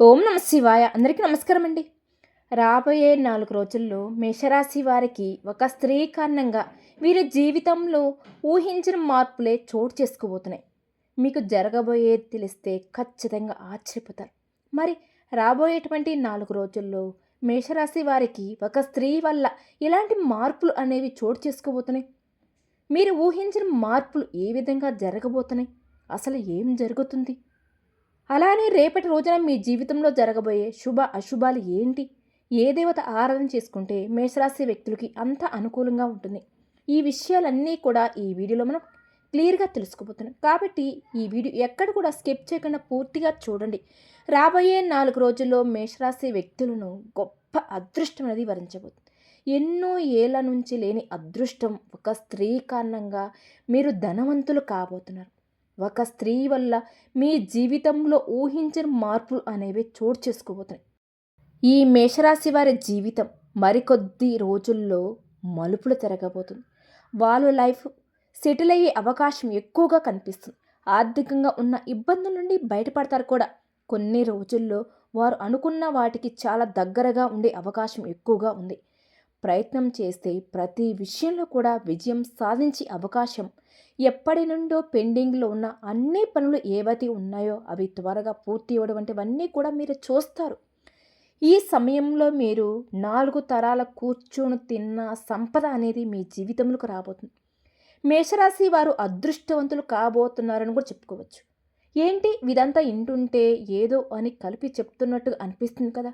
ఓం నమ శివాయ. అందరికీ నమస్కారం అండి. రాబోయే నాలుగు రోజుల్లో మేషరాశి వారికి ఒక స్త్రీ కారణంగా వీరి జీవితంలో ఊహించిన మార్పులే చోటు చేసుకోబోతున్నాయి. మీకు జరగబోయేది తెలిస్తే ఖచ్చితంగా ఆశ్చర్యపోతారు. మరి రాబోయేటువంటి నాలుగు రోజుల్లో మేషరాశి వారికి ఒక స్త్రీ వల్ల ఇలాంటి మార్పులు అనేవి చోటు చేసుకోబోతున్నాయి? మీరు ఊహించిన మార్పులు ఏ విధంగా జరగబోతున్నాయి? అసలు ఏం జరుగుతుంది? అలానే రేపటి రోజున మీ జీవితంలో జరగబోయే శుభ అశుభాలు ఏంటి? ఏ దేవత ఆరాధన చేసుకుంటే మేషరాశి వ్యక్తులకి అంత అనుకూలంగా ఉంటుంది? ఈ విషయాలన్నీ కూడా ఈ వీడియోలో మనం క్లియర్గా తెలుసుకోబోతున్నాం. కాబట్టి ఈ వీడియో ఎక్కడ కూడా స్కిప్ చేయకుండా పూర్తిగా చూడండి. రాబోయే నాలుగు రోజుల్లో మేషరాశి వ్యక్తులను గొప్ప అదృష్టం అనేది వరించబోతుంది. ఎన్నో ఏళ్ళ నుంచి లేని అదృష్టం ఒక స్త్రీ కారణంగా మీరు ధనవంతులు కాబోతున్నారు. ఒక స్త్రీ వల్ల మీ జీవితంలో ఊహించని మార్పులు అనేవి చోటు చేసుకోబోతున్నాయి. ఈ మేషరాశి వారి జీవితం మరికొద్ది రోజుల్లో మలుపులు తిరగబోతుంది. వాళ్ళ లైఫ్ సెటిల్ అయ్యే అవకాశం ఎక్కువగా కనిపిస్తుంది. ఆర్థికంగా ఉన్న ఇబ్బందుల నుండి బయటపడతారు కూడా. కొన్ని రోజుల్లో వారు అనుకున్న వాటికి చాలా దగ్గరగా ఉండే అవకాశం ఎక్కువగా ఉంది. ప్రయత్నం చేస్తే ప్రతి విషయంలో కూడా విజయం సాధించే అవకాశం ఎప్పటి నుండో పెండింగ్లో ఉన్న అన్ని పనులు ఏవైతే ఉన్నాయో అవి త్వరగా పూర్తి ఇవ్వడం వంటివన్నీ కూడా మీరు చూస్తారు. ఈ సమయంలో మీరు నాలుగు తరాల కూర్చొని తిన్న సంపద అనేది మీ జీవితంలోకి రాబోతుంది. మేషరాశి వారు అదృష్టవంతులు కాబోతున్నారని కూడా చెప్పుకోవచ్చు. ఏంటి? ఇదంతా ఇంటుంటే ఏదో అని కలిపి చెప్తున్నట్టు అనిపిస్తుంది కదా.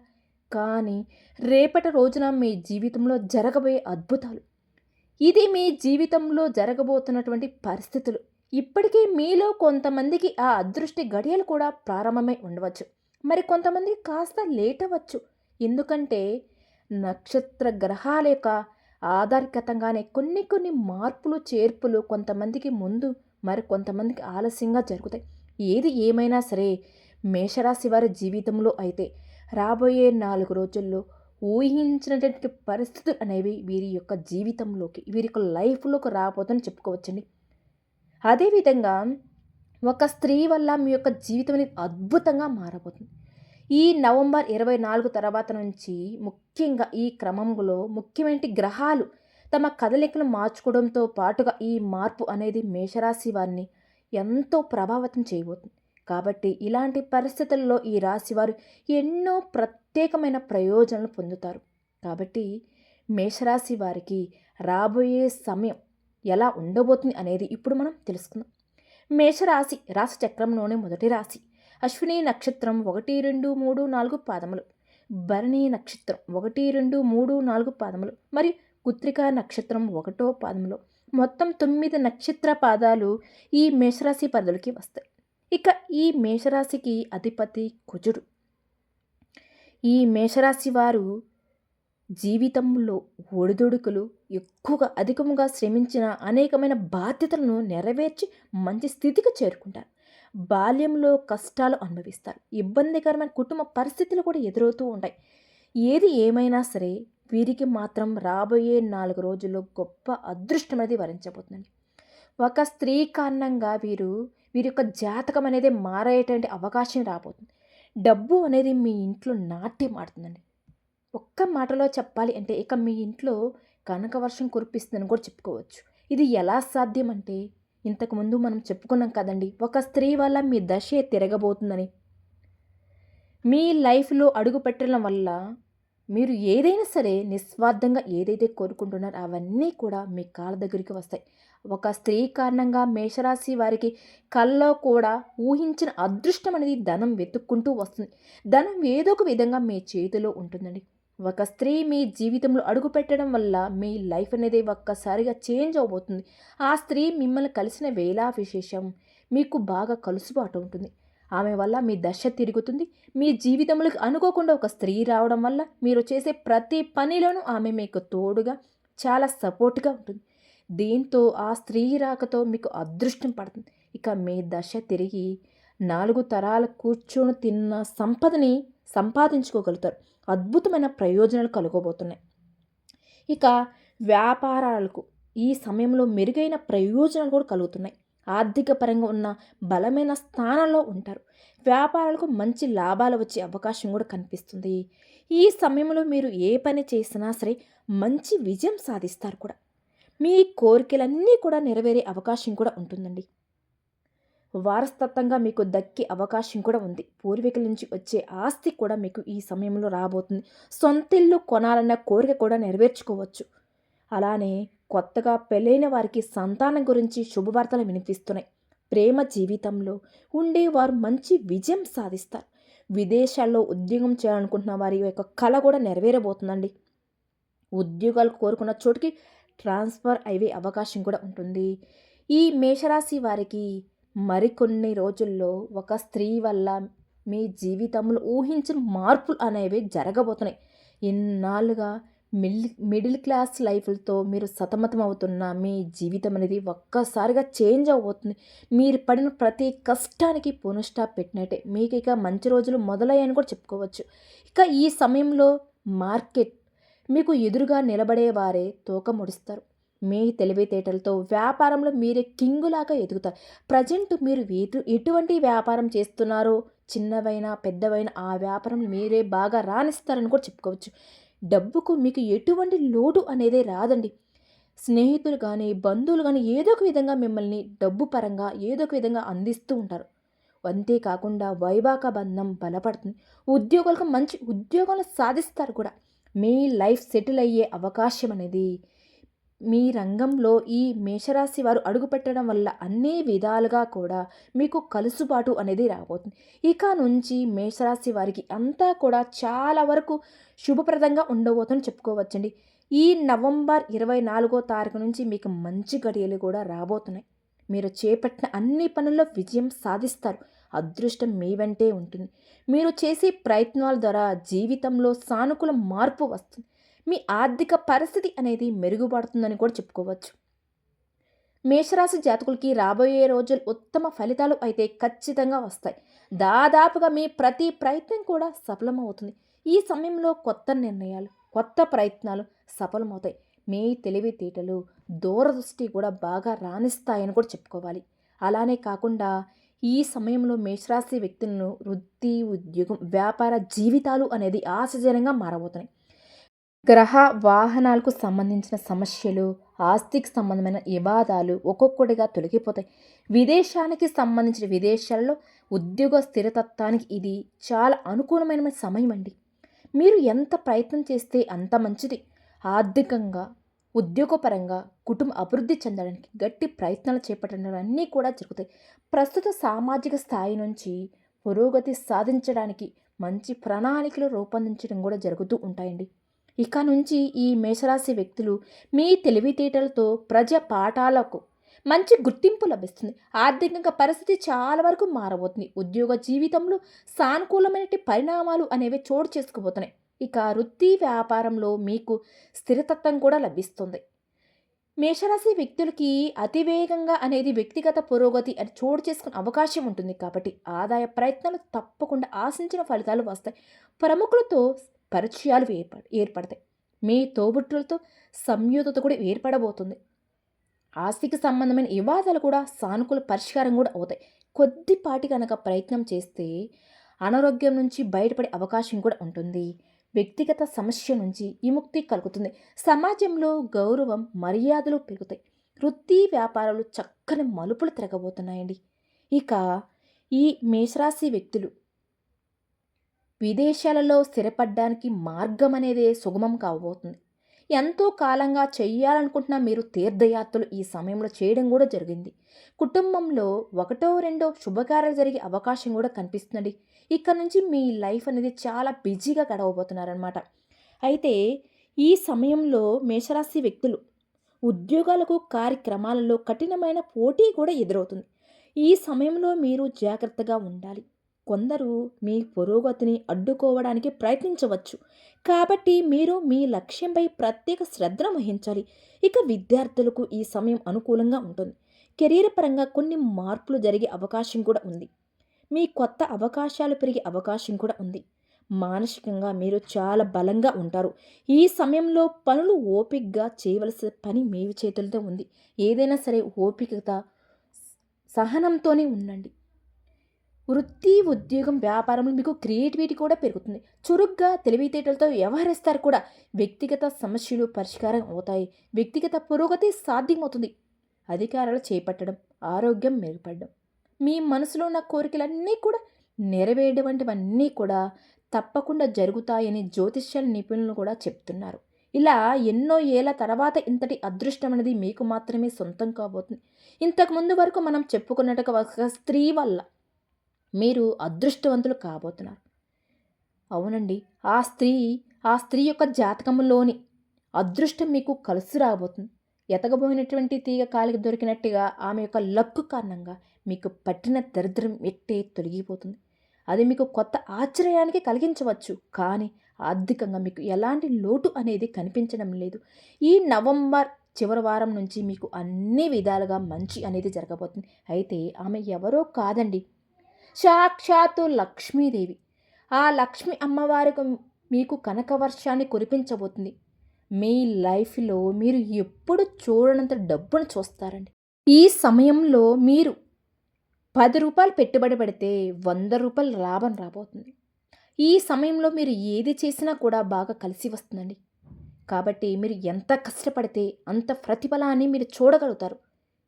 కానీ రేపటి రోజున మీ జీవితంలో జరగబోయే అద్భుతాలు. ఇది మీ జీవితంలో జరగబోతున్నటువంటి పరిస్థితులు. ఇప్పటికీ మీలో కొంతమందికి ఆ అదృష్టి గడియలు కూడా ప్రారంభమై ఉండవచ్చు. మరి కొంతమందికి కాస్త లేట్ అవ్వచ్చు ఎందుకంటే నక్షత్ర గ్రహాల యొక్క ఆధారికతంగానే కొన్ని కొన్ని మార్పులు చేర్పులు కొంతమందికి ముందు మరి కొంతమందికి ఆలస్యంగా జరుగుతాయి. ఏది ఏమైనా సరే మేషరాశి వారి జీవితంలో అయితే రాబోయే నాలుగు రోజుల్లో ఊహించినటువంటి పరిస్థితులు అనేవి వీరి యొక్క జీవితంలోకి వీరి యొక్క లైఫ్లోకి రాబోతుందని చెప్పుకోవచ్చండి. అదేవిధంగా ఒక స్త్రీ వల్ల మీ యొక్క జీవితం అనేది అద్భుతంగా మారబోతుంది. ఈ నవంబర్ ఇరవై నాలుగు తర్వాత నుంచి ముఖ్యంగా ఈ క్రమంలో ముఖ్యమైన గ్రహాలు తమ కదలికలు మార్చుకోవడంతో పాటుగా ఈ మార్పు అనేది మేషరాశి వారిని ఎంతో ప్రభావితం చేయబోతుంది. కాబట్టి ఇలాంటి పరిస్థితుల్లో ఈ రాశివారు ఎన్నో ప్రత్యేకమైన ప్రయోజనాలు పొందుతారు. కాబట్టి మేషరాశి వారికి రాబోయే సమయం ఎలా ఉండబోతుంది అనేది ఇప్పుడు మనం తెలుసుకుందాం. మేషరాశి రాశి చక్రంలోనే మొదటి రాశి. అశ్విని నక్షత్రం ఒకటి రెండు మూడు నాలుగు పాదములు. భరణి నక్షత్రం ఒకటి రెండు మూడు నాలుగు పాదములు. మరియు కుత్రికా నక్షత్రం ఒకటో పాదములు. మొత్తం తొమ్మిది నక్షత్ర పాదాలు ఈ మేషరాశి పరిధులకి వస్తాయి. ఇక ఈ మేషరాశికి అధిపతి కుజుడు. ఈ మేషరాశి వారు జీవితంలో ఒడిదుడుకులు ఎక్కువగా అధికముగా శ్రమించిన అనేకమైన బాధ్యతలను నెరవేర్చి మంచి స్థితికి చేరుకుంటారు. బాల్యంలో కష్టాలు అనుభవిస్తారు. ఇబ్బందికరమైన కుటుంబ పరిస్థితులు కూడా ఎదురవుతూ ఉంటాయి. ఏది ఏమైనా సరే వీరికి మాత్రం రాబోయే నాలుగు రోజుల్లో గొప్ప అదృష్టం అనేది వరించబోతుందండి. ఒక స్త్రీ కారణంగా వీరు వీరి యొక్క జాతకం అనేది మారేటువంటి అవకాశం రాబోతుంది. డబ్బు అనేది మీ ఇంట్లో నాట్యం ఆడుతుందండి. ఒక్క మాటలో చెప్పాలి అంటే ఇక మీ ఇంట్లో కనక వర్షం కురిపిస్తుందని కూడా చెప్పుకోవచ్చు. ఇది ఎలా సాధ్యం అంటే ఇంతకుముందు మనం చెప్పుకున్నాం కదండి ఒక స్త్రీ వల్ల మీ దశే తిరగబోతుందని. మీ లైఫ్లో అడుగు పెట్టడం వల్ల మీరు ఏదైనా సరే నిస్వార్థంగా ఏదైతే కోరుకుంటున్నారో అవన్నీ కూడా మీ కాళ్ళ దగ్గరికి వస్తాయి. ఒక స్త్రీ కారణంగా మేషరాశి వారికి కల్లో కూడా ఊహించిన అదృష్టం అనేది ధనం వెతుక్కుంటూ వస్తుంది. ధనం ఏదో ఒక విధంగా మీ చేతిలో ఉంటుందండి. ఒక స్త్రీ మీ జీవితంలో అడుగు పెట్టడం వల్ల మీ లైఫ్ అనేది ఒక్కసారిగా చేంజ్ అవబోతుంది. ఆ స్త్రీ మిమ్మల్ని కలిసిన వేళా విశేషం మీకు బాగా కలుసుబాటు ఉంటుంది. ఆమె వల్ల మీ దశ తిరుగుతుంది. మీ జీవితంలోకి అనుకోకుండా ఒక స్త్రీ రావడం వల్ల మీరు చేసే ప్రతి పనిలోనూ ఆమె మీకు తోడుగా చాలా సపోర్ట్గా ఉంటుంది. దీంతో ఆ స్త్రీ రాకతో మీకు అదృష్టం పడుతుంది. ఇక మీ దశ తిరిగి నాలుగు తరాల కూర్చొని తిన్న సంపదని సంపాదించుకోగలుగుతారు. అద్భుతమైన ప్రయోజనాలు కలుగబోతున్నాయి. ఇక వ్యాపారాలకు ఈ సమయంలో మెరుగైన ప్రయోజనాలు కూడా కలుగుతున్నాయి. ఆర్థిక పరంగా ఉన్న బలమైన స్థానంలో ఉంటారు. వ్యాపారాలకు మంచి లాభాలు వచ్చే అవకాశం కూడా కనిపిస్తుంది. ఈ సమయంలో మీరు ఏ పని చేసినా సరే మంచి విజయం సాధిస్తారు కూడా. మీ కోరికలన్నీ కూడా నెరవేరే అవకాశం కూడా ఉంటుందండి. వారసత్వంగా మీకు దక్కే అవకాశం కూడా ఉంది. పూర్వీకుల నుంచి వచ్చే ఆస్తి కూడా మీకు ఈ సమయంలో రాబోతుంది. సొంత ఇల్లు కొనాలన్న కోరిక కూడా నెరవేర్చుకోవచ్చు. అలానే కొత్తగా పెళ్ళైన వారికి సంతానం గురించి శుభవార్తలు వినిపిస్తున్నాయి. ప్రేమ జీవితంలో ఉండేవారు మంచి విజయం సాధిస్తారు. విదేశాల్లో ఉద్యోగం చేయాలనుకుంటున్న వారి యొక్క కళ కూడా నెరవేరబోతుందండి. ఉద్యోగాలు కోరుకున్న చోటుకి ట్రాన్స్ఫర్ అయ్యే అవకాశం కూడా ఉంటుంది. ఈ మేషరాశి వారికి మరికొన్ని రోజుల్లో ఒక స్త్రీ వల్ల మీ జీవితంలో ఊహించిన మార్పులు అనేవి జరగబోతున్నాయి. ఇన్నాళ్ళుగా మిల్ మిడిల్ క్లాస్ లైఫ్లతో మీరు సతమతం అవుతున్న మీ జీవితం అనేది ఒక్కసారిగా చేంజ్ అవబోతుంది మీరు పడిన ప్రతి కష్టానికి పునఃస్టాప్ పెట్టినట్టే. మీకు ఇక మంచి రోజులు మొదలయ్యాయని కూడా చెప్పుకోవచ్చు. ఇక ఈ సమయంలో మార్కెట్ మీకు ఎదురుగా నిలబడే వారే తోక ముడుస్తారు. మీ తెలివితేటలతో వ్యాపారంలో మీరే కింగులాగా ఎదుగుతారు. ప్రజెంట్ మీరు ఎటు ఎటువంటి వ్యాపారం చేస్తున్నారో చిన్నవైనా పెద్దవైనా ఆ వ్యాపారం మీరే బాగా రాణిస్తారని కూడా చెప్పుకోవచ్చు. డబ్బుకు మీకు ఎటువంటి లోటు అనేది రాదండి. స్నేహితులు కానీ బంధువులు కానీ ఏదో ఒక విధంగా మిమ్మల్ని డబ్బు పరంగా ఏదో ఒక విధంగా అందిస్తూ ఉంటారు. అంతేకాకుండా వైవాహిక బంధం బలపడుతుంది. ఉద్యోగులకు మంచి ఉద్యోగాలు సాధిస్తారు కూడా. మీ లైఫ్ సెటిల్ అయ్యే అవకాశం అనేది మీ రంగంలో ఈ మేషరాశి వారు అడుగుపెట్టడం వల్ల అన్ని విధాలుగా కూడా మీకు కలుసుబాటు అనేది రాబోతుంది. ఇక నుంచి మేషరాశి వారికి అంతా కూడా చాలా వరకు శుభప్రదంగా ఉండబోతుందని చెప్పుకోవచ్చండి. ఈ నవంబర్ ఇరవై నాలుగో తారీఖు నుంచి మీకు మంచి గడియలు కూడా రాబోతున్నాయి. మీరు చేపట్టిన అన్ని పనుల్లో విజయం సాధిస్తారు. అదృష్టం మీ వెంటే ఉంటుంది. మీరు చేసే ప్రయత్నాల ద్వారా జీవితంలో సానుకూల మార్పు వస్తుంది. మీ ఆర్థిక పరిస్థితి అనేది మెరుగుపడుతుందని కూడా చెప్పుకోవచ్చు. మేషరాశి జాతకులకి రాబోయే రోజులు ఉత్తమ ఫలితాలు అయితే ఖచ్చితంగా వస్తాయి. దాదాపుగా మీ ప్రతి ప్రయత్నం కూడా సఫలమవుతుంది. ఈ సమయంలో కొత్త నిర్ణయాలు కొత్త ప్రయత్నాలు సఫలమవుతాయి. మీ తెలివితేటలు దూరదృష్టి కూడా బాగా రాణిస్తాయని కూడా చెప్పుకోవాలి. అలానే కాకుండా ఈ సమయంలో మేషరాశి వ్యక్తులను వృత్తి ఉద్యోగం వ్యాపార జీవితాలు అనేది ఆశాజనంగా మారబోతున్నాయి. గ్రహ వాహనాలకు సంబంధించిన సమస్యలు ఆస్తికి సంబంధమైన వివాదాలు ఒక్కొక్కటిగా తొలగిపోతాయి. విదేశానికి సంబంధించిన విదేశాల్లో ఉద్యోగ స్థిరతత్వానికి ఇది చాలా అనుకూలమైన సమయం అండి. మీరు ఎంత ప్రయత్నం చేస్తే అంత మంచిది. ఆర్థికంగా ఉద్యోగపరంగా కుటుంబ అభివృద్ధి చెందడానికి గట్టి ప్రయత్నాలు చేపట్టడం అన్నీ కూడా జరుగుతాయి. ప్రస్తుత సామాజిక స్థాయి నుంచి పురోగతి సాధించడానికి మంచి ప్రణాళికలు రూపొందించడం కూడా జరుగుతూ ఉంటాయండి. ఇక నుంచి ఈ మేషరాశి వ్యక్తులు మీ తెలివితేటలతో ప్రజ పాఠాలకు మంచి గుర్తింపు లభిస్తుంది. ఆర్థికంగా పరిస్థితి చాలా వరకు మారబోతుంది. ఉద్యోగ జీవితంలో సానుకూలమైన పరిణామాలు అనేవి చోటు చేసుకుపోతున్నాయి. ఇక వృత్తి వ్యాపారంలో మీకు స్థిరతత్వం కూడా లభిస్తుంది. మేషరాశి వ్యక్తులకి అతివేగంగా అనేది వ్యక్తిగత పురోగతి అని చోటు చేసుకునే అవకాశం ఉంటుంది కాబట్టి ఆదాయ ప్రయత్నాలు తప్పకుండా ఆశించిన ఫలితాలు వస్తాయి. ప్రముఖులతో పరిచయాలు ఏర్పడ ఏర్పడతాయి. మీ తోబుట్టులతో సంయుతత కూడా ఏర్పడబోతుంది. ఆస్తికి సంబంధమైన వివాదాలు కూడా సానుకూల పరిష్కారం కూడా అవుతాయి. కొద్దిపాటి కనుక ప్రయత్నం చేస్తే అనారోగ్యం నుంచి బయటపడే అవకాశం కూడా ఉంటుంది. వ్యక్తిగత సమస్య నుంచి విముక్తి కలుగుతుంది. సమాజంలో గౌరవం మర్యాదలు పెరుగుతాయి. వృత్తి వ్యాపారాలు చక్కని మలుపులు తిరగబోతున్నాయండి. ఇక ఈ మేషరాశి వ్యక్తులు విదేశాలలో స్థిరపడడానికి మార్గం అనేది సుగమం కాబోతుంది. ఎంతో కాలంగా చెయ్యాలనుకుంటున్న మీరు తీర్థయాత్రలు ఈ సమయంలో చేయడం కూడా జరిగింది. కుటుంబంలో ఒకటో రెండో శుభకార్యాలు జరిగే అవకాశం కూడా కనిపిస్తుందండి. ఇక్కడ నుంచి మీ లైఫ్ అనేది చాలా బిజీగా గడవబోతున్నారనమాట అయితే ఈ సమయంలో మేషరాశి వ్యక్తులు ఉద్యోగాలకు కార్యక్రమాలలో కఠినమైన పోటీ కూడా ఎదురవుతుంది. ఈ సమయంలో మీరు జాగ్రత్తగా ఉండాలి. కొందరు మీ పురోగతిని అడ్డుకోవడానికి ప్రయత్నించవచ్చు. కాబట్టి మీరు మీ లక్ష్యంపై ప్రత్యేక శ్రద్ధను వహించాలి. ఇక విద్యార్థులకు ఈ సమయం అనుకూలంగా ఉంటుంది. కెరీర్ పరంగా కొన్ని మార్పులు జరిగే అవకాశం కూడా ఉంది. మీ కొత్త అవకాశాలు పెరిగే అవకాశం కూడా ఉంది. మానసికంగా మీరు చాలా బలంగా ఉంటారు. ఈ సమయంలో పనులు ఓపికగా చేయవలసిన పని మీ చేతులతో ఉంది. ఏదైనా సరే ఓపికత సహనంతోనే ఉండండి. వృత్తి ఉద్యోగం వ్యాపారంలో మీకు క్రియేటివిటీ కూడా పెరుగుతుంది. చురుగ్గా తెలివితేటలతో వ్యవహరిస్తారు కూడా. వ్యక్తిగత సమస్యలు పరిష్కారం అవుతాయి. వ్యక్తిగత పురోగతి సాధ్యమవుతుంది. అధికారాలు చేపట్టడం ఆరోగ్యం మెరుగుపడడం. మీ మనసులో ఉన్న కోరికలన్నీ కూడా నెరవేరడం వంటివన్నీ కూడా తప్పకుండా జరుగుతాయని జ్యోతిష్య నిపుణులు కూడా చెప్తున్నారు. ఇలా ఎన్నో ఏళ్ళ తర్వాత ఇంతటి అదృష్టం అనేది మీకు మాత్రమే సొంతం కాబోతుంది. ఇంతకుముందు వరకు మనం చెప్పుకున్నట్టుగా ఒక స్త్రీ వల్ల మీరు అదృష్టవంతులు కాబోతున్నారు. అవునండి. ఆ స్త్రీ ఆ స్త్రీ యొక్క జాతకంలోని అదృష్టం మీకు కలిసి రాబోతుంది. ఎతగబోయినటువంటి తీగ కాలికి దొరికినట్టుగా ఆమె యొక్క లక్కు కారణంగా మీకు పట్టిన దరిద్రం ఎట్టే తొలగిపోతుంది. అది మీకు కొత్త ఆశ్చర్యానికి కలిగించవచ్చు. కానీ ఆర్థికంగా మీకు ఎలాంటి లోటు అనేది కనిపించడం లేదు. ఈ నవంబర్ చివరి వారం నుంచి మీకు అన్ని విధాలుగా మంచి అనేది జరగబోతుంది. అయితే ఆమె ఎవరో కాదండి. సాక్షాత్తు లక్ష్మీదేవి. ఆ లక్ష్మి అమ్మవారికి మీకు కనకవర్షాన్ని కురిపించబోతుంది. మీ లైఫ్లో మీరు ఎప్పుడు చూడనంత డబ్బును చూస్తారండి. ఈ సమయంలో మీరు పది రూపాయలు పెట్టుబడి పెడితే వంద రూపాయలు లాభం రాబోతుంది. ఈ సమయంలో మీరు ఏది చేసినా కూడా బాగా కలిసి వస్తుందండి. కాబట్టి మీరు ఎంత కష్టపడితే అంత ప్రతిఫలాన్ని మీరు చూడగలుగుతారు.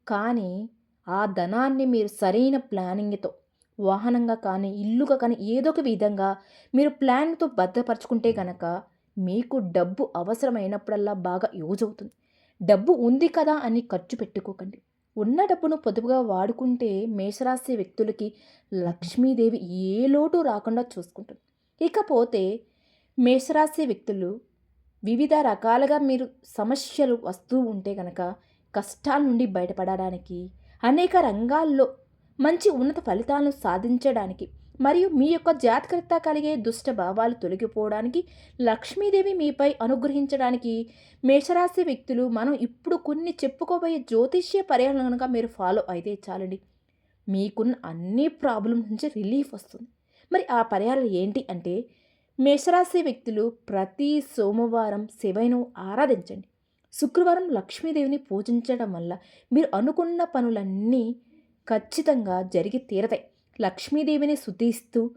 కానీ ఆ ధనాన్ని మీరు సరైన ప్లానింగ్తో వాహనంగా కానీ ఇల్లుగా కానీ ఏదో ఒక విధంగా మీరు ప్లాన్తో భద్రపరచుకుంటే కనుక మీకు డబ్బు అవసరమైనప్పుడల్లా బాగా యూజ్ అవుతుంది. డబ్బు ఉంది కదా అని ఖర్చు పెట్టుకోకండి. ఉన్న డబ్బును పొదుపుగా వాడుకుంటే మేషరాశి వ్యక్తులకి లక్ష్మీదేవి ఏ లోటు రాకుండా చూసుకుంటుంది. ఇకపోతే మేషరాశి వ్యక్తులు వివిధ రకాలుగా మీరు సమస్యలు వస్తూ ఉంటే కనుక కష్టాల నుండి బయటపడడానికి అనేక రంగాల్లో మంచి ఉన్నత ఫలితాలను సాధించడానికి మరియు మీ యొక్క జాతకర్త కలిగే దుష్ట భావాలు తొలగిపోవడానికి లక్ష్మీదేవి మీపై అనుగ్రహించడానికి మేషరాశి వ్యక్తులు మనం ఇప్పుడు కొన్ని చెప్పుకోబోయే జ్యోతిష్య పరిహారం కనుక మీరు ఫాలో అయితే చాలండి. మీకున్న అన్ని ప్రాబ్లం నుంచి రిలీఫ్ వస్తుంది. మరి ఆ పర్యాలు ఏంటి అంటే మేషరాశి వ్యక్తులు ప్రతి సోమవారం శివైను ఆరాధించండి. శుక్రవారం లక్ష్మీదేవిని పూజించడం వల్ల మీరు అనుకున్న పనులన్నీ ఖచ్చితంగా జరిగి తీరతాయి. లక్ష్మీదేవిని శుద్ధిస్తూ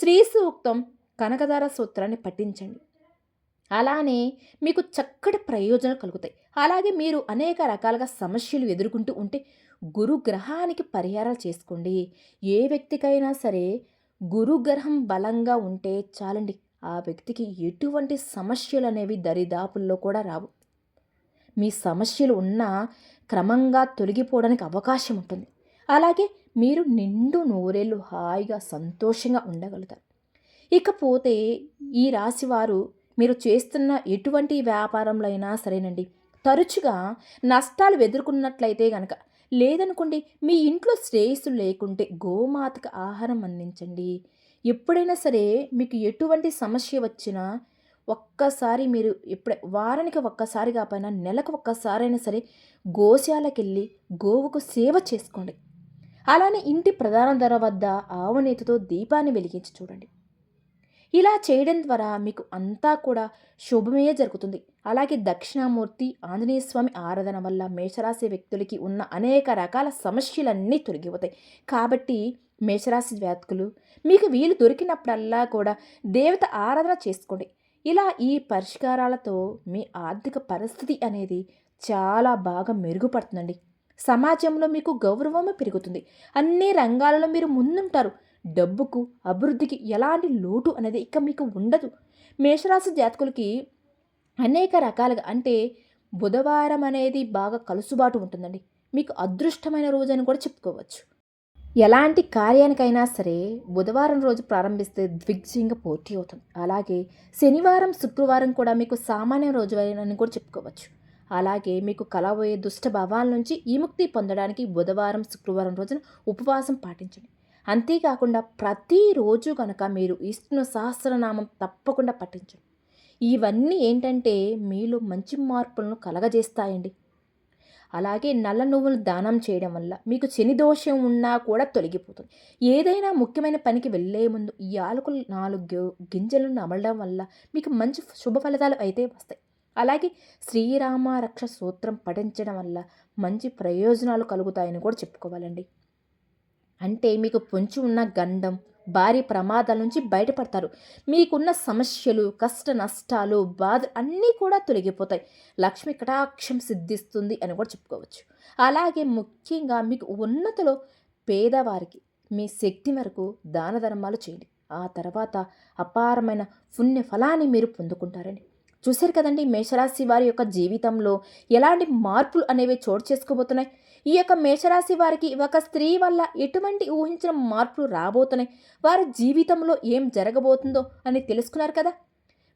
శ్రీ సూక్తం కనకదార సూత్రాన్ని పఠించండి. అలానే మీకు చక్కటి ప్రయోజనాలు కలుగుతాయి. అలాగే మీరు అనేక రకాలుగా సమస్యలు ఎదుర్కొంటూ ఉంటే గురుగ్రహానికి పరిహారాలు చేసుకోండి. ఏ వ్యక్తికైనా సరే గురుగ్రహం బలంగా ఉంటే చాలండి. ఆ వ్యక్తికి ఎటువంటి సమస్యలు అనేవి దరిదాపుల్లో కూడా రావు. మీ సమస్యలు ఉన్నా క్రమంగా తొలగిపోవడానికి అవకాశం ఉంటుంది. అలాగే మీరు నిండు నూరేళ్ళు హాయిగా సంతోషంగా ఉండగలుగుతారు. ఇకపోతే ఈ రాశివారు మీరు చేస్తున్న ఎటువంటి వ్యాపారంలో అయినా సరేనండి. తరచుగా నష్టాలు ఎదుర్కొన్నట్లయితే గనక లేదనుకోండి మీ ఇంట్లో శ్రేయస్సు లేకుంటే గోమాతకు ఆహారం అందించండి. ఎప్పుడైనా సరే మీకు ఎటువంటి సమస్య వచ్చినా ఒక్కసారి మీరు ఎప్పుడే వారానికి ఒక్కసారి కాకపోయినా నెలకు ఒక్కసారైనా సరే గోశాలకు వెళ్ళి గోవుకు సేవ చేసుకోండి. అలానే ఇంటి ప్రధాన ధర వద్ద ఆవునేతితో దీపాన్ని వెలిగించి చూడండి. ఇలా చేయడం ద్వారా మీకు అంతా కూడా శుభమే జరుగుతుంది. అలాగే దక్షిణామూర్తి ఆంజనేయ స్వామి ఆరాధన వల్ల మేషరాశి వ్యక్తులకి ఉన్న అనేక రకాల సమస్యలన్నీ తొలగిపోతాయి. కాబట్టి మేషరాశి వ్యాతుకులు మీకు వీలు దొరికినప్పుడల్లా కూడా దేవత ఆరాధన చేసుకోండి. ఇలా ఈ పరిష్కారాలతో మీ ఆర్థిక పరిస్థితి అనేది చాలా బాగా మెరుగుపడుతుందండి. సమాజంలో మీకు గౌరవము పెరుగుతుంది. అన్ని రంగాలలో మీరు ముందుంటారు. డబ్బుకు అభివృద్ధికి ఎలాంటి లోటు అనేది ఇక మీకు ఉండదు. మేషరాశి జాతకులకి అనేక రకాలుగా అంటే బుధవారం అనేది బాగా కలుసుబాటు ఉంటుందండి. మీకు అదృష్టమైన రోజు అని కూడా చెప్పుకోవచ్చు. ఎలాంటి కార్యానికైనా సరే బుధవారం రోజు ప్రారంభిస్తే దిగ్విజయంగా పూర్తి అవుతుంది. అలాగే శనివారం శుక్రవారం కూడా మీకు సామాన్య రోజు అని కూడా చెప్పుకోవచ్చు. అలాగే మీకు కలబోయే దుష్ట భావాల నుంచి విముక్తి పొందడానికి బుధవారం శుక్రవారం రోజున ఉపవాసం పాటించండి. అంతేకాకుండా ప్రతిరోజు కనుక మీరు విష్ణు సహస్రనామం తప్పకుండా పఠించండి. ఇవన్నీ ఏంటంటే మీలో మంచి మార్పులను కలగజేస్తాయండి. అలాగే నల్ల నువ్వులు దానం చేయడం వల్ల మీకు శని దోషం ఉన్నా కూడా తొలగిపోతుంది. ఏదైనా ముఖ్యమైన పనికి వెళ్ళే ముందు ఈ ఆలుకలు నాలుగు గింజలను నమలడం వల్ల మీకు మంచి శుభ ఫలితాలు అయితే వస్తాయి. అలాగే శ్రీరామ రక్ష సూత్రం పఠించడం వల్ల మంచి ప్రయోజనాలు కలుగుతాయని కూడా చెప్పుకోవాలండి. అంటే మీకు పొంచి ఉన్న గండం భారీ ప్రమాదాల నుంచి బయటపడతారు. మీకున్న సమస్యలు కష్ట నష్టాలు బాధ అన్నీ కూడా తొలగిపోతాయి. లక్ష్మి కటాక్షం సిద్ధిస్తుంది అని కూడా చెప్పుకోవచ్చు. అలాగే ముఖ్యంగా మీకు ఉన్నతలో పేదవారికి మీ శక్తి మేరకు దాన ధర్మాలు చేయండి. ఆ తర్వాత అపారమైన పుణ్య ఫలాన్ని మీరు పొందుకుంటారని చూశారు కదండి మేషరాశి వారి యొక్క జీవితంలో ఎలాంటి మార్పులు అనేవి చోటు చేసుకోబోతున్నాయి? ఈ యొక్క మేషరాశి వారికి ఒక స్త్రీ వల్ల ఎటువంటి ఊహించిన మార్పులు రాబోతున్నాయి? వారి జీవితంలో ఏం జరగబోతుందో అని తెలుసుకున్నారు కదా?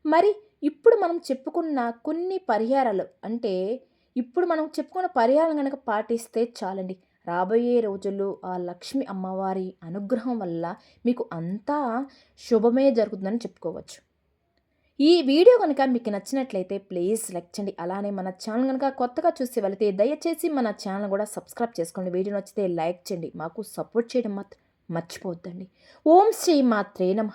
మరి ఇప్పుడు మనం చెప్పుకున్న కొన్ని పరిహారాలు అంటే ఇప్పుడు మనం చెప్పుకున్న పరిహారం కనుక పాటిస్తే చాలండి. రాబోయే రోజుల్లో ఆ లక్ష్మి అమ్మవారి అనుగ్రహం వల్ల మీకు అంతా శుభమే జరుగుతుందని చెప్పుకోవచ్చు. ఈ వీడియో కనుక మీకు నచ్చినట్లయితే ప్లీజ్ లైక్ చేయండి. అలానే మన ఛానల్ కనుక కొత్తగా చూసి వెళితే దయచేసి మన ఛానల్ కూడా సబ్స్క్రైబ్ చేసుకోండి. వీడియో నచ్చితే లైక్ చేయండి. మాకు సపోర్ట్ చేయడం మాత్రం మర్చిపోవద్దండి. ఓం శ్రీ మాత్రే నమ.